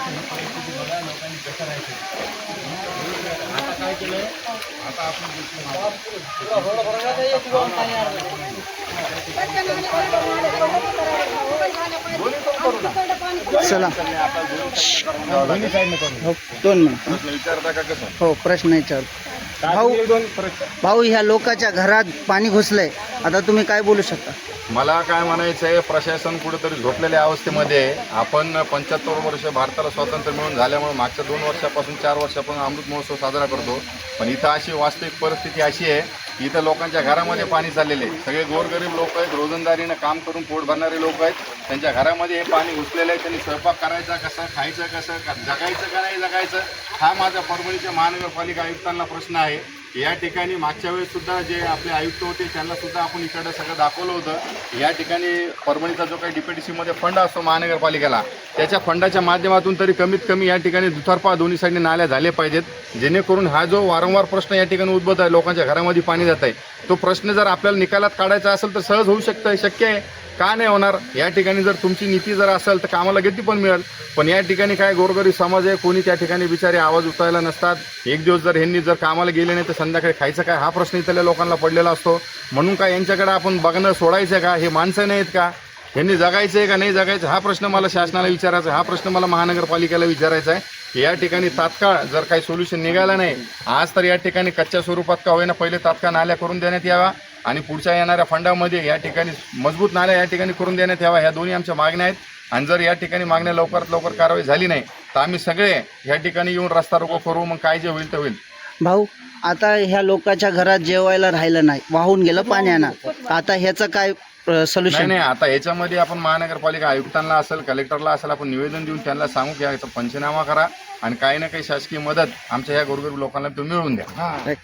परिस्थिती बघा लोकांनी कसं राहायचं आता काय केलंय आता आपण चला हो दोन मिनिट. प्रश्न विचारता का कसं? हो प्रश्न विचार भाऊ भाऊ ह्या लोकांच्या घरात पाणी घुसलंय. आता तुम्ही काय बोलू शकता? मला काय म्हणायचं आहे प्रशासन कुठेतरी झोपलेल्या अवस्थेमध्ये आहे. आपण पंच्याहत्तर वर्ष भारताला स्वातंत्र्य मिळून झाल्यामुळे मागच्या दोन वर्षापासून चार वर्षापासून अमृत महोत्सव साजरा करतो. पण इथं अशी वास्तविक परिस्थिती अशी आहे की इथं लोकांच्या घरामध्ये पाणी चाललेले आहे. सगळे गोरगरीब लोक आहेत रोजंदारीनं काम करून पोट भरणारे लोक आहेत. त्यांच्या घरामध्ये हे पाणी घुसलेलं आहे त्यांनी स्वयंपाक करायचा कसं खायचं कसं का- जगायचं का नाही जगायचं? हा माझा परभणीच्या महानगरपालिका आयुक्तांना प्रश्न आहे. या ठिकाणी मागच्या वेळेससुद्धा जे आपले आयुक्त होते त्यांनासुद्धा आपण इकडे सगळं दाखवलं होतं. या ठिकाणी परभणीचा जो काही DPTC मध्ये फंड असतो महानगरपालिकेला त्याच्या फंडाच्या माध्यमातून तरी कमीत कमी या ठिकाणी दुतर्फा दोन्ही साईडने नाल्या झाले पाहिजेत. जेणेकरून हा जो वारंवार प्रश्न या ठिकाणी उद्भवत आहे लोकांच्या घरामध्ये पाणी जात आहे तो प्रश्न जर आपल्याला निकालात काढायचा असेल तर सहज होऊ शकतं शक्य आहे. का नाही होणार? या ठिकाणी जर तुमची नीती जर असेल तर कामाला गती पण मिळेल. पण या ठिकाणी काय गोरगरीब समाज आहे कोणी त्या ठिकाणी बिचारे आवाज उतरायला नसतात. एक दिवस जर ह्यांनी जर कामाला गेले नाही तर संध्याकाळी खायचं काय? हा प्रश्न इथल्या लोकांना पडलेला असतो. म्हणून काय यांच्याकडे आपण बघणं सोडायचं का? हे माणसं नाहीत का? यांनी जगायचं आहे का? नाही जगायचं? हा प्रश्न मला शासनाला विचारायचा हा प्रश्न मला महानगरपालिकेला विचारायचा आहे. या ठिकाणी तात्काळ जर काही सोल्युशन निघालं नाही आज तर या ठिकाणी कच्च्या स्वरूपात का होईना पहिले तात्काळ नाल्या करून देण्यात याव्या आणि पुढच्या येणाऱ्या फंडामध्ये या ठिकाणी मजबूत नाल्या या ठिकाणी करून देण्यात यावा ह्या दोन्ही आमच्या मागण्या आहेत. आणि जर या ठिकाणी मागण्या लवकरात लवकर कारवाई झाली नाही तर आम्ही सगळे या ठिकाणी येऊन रस्ता रोको करू. मग काय जे होईल ते होईल. भाऊ आता ह्या लोकांच्या घरात जेवायला राहिलं नाही. वाहून गेलं पाण्यानं आता ह्याचं काय नाही सोल्युशन नाही आता याच्यामध्ये आपण महानगरपालिका आयुक्तांना असेल कलेक्टरला असेल आपण निवेदन देऊन त्यांना सांगू की याचा पंचनामा करा. आणि काही ना काही शासकीय मदत आमच्या ह्या गोरगरीब लोकांना तुम्ही मिळवून द्या.